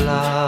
ปล่า